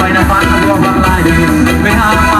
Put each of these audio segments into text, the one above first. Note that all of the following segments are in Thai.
ไปนะฟ้าทำวงบางลายดีไม่หา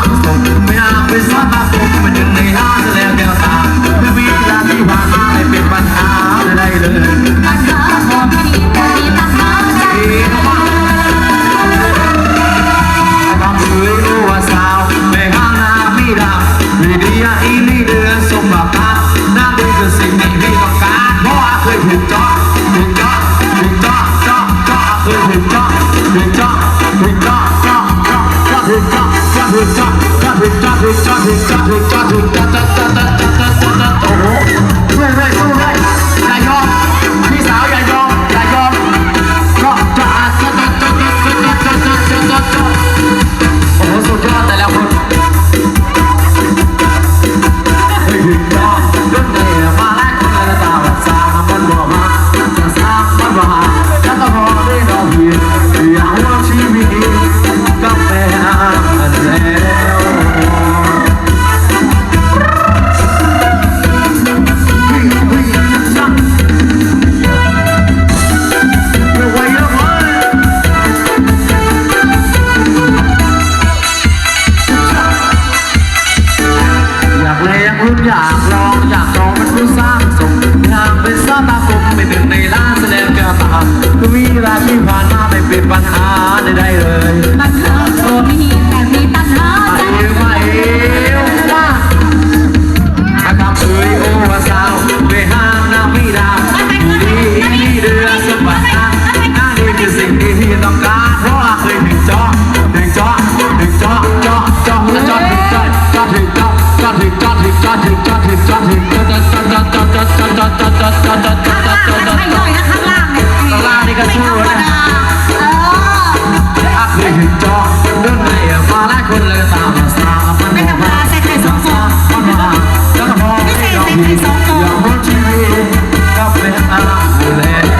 อีนี่เรือสมบัตินั่นคือสิ่งที่พี่ต้องการเพราะอาเคยถูนจ้อถูกจ้อถูกจ้อจ้อจ้อเคยถูกจ้อถูกจ้อถูกจ้อจ้อจ้อจ้อถูกจ้อถูกจ้อถูกจ้อถูกจ้อถูกจ้อถูกจ้อถูกจ้อถูกจ้อากลองอยากลองมันรู้สร้างสมทางเป็นสตาคมไม่นหนึ่งในล้านแสดงกระตาทุวิราที่ผ่านมาไม่เป็นปัญหาใดๆเลยนักข่าวโซมี ถึงจนไม่ฟ้าหลายคนเลยตามมาสามัม่มาใส่ไข่วใส่ไข่สองฟออย่างรถชีวิตก็เป็นอาร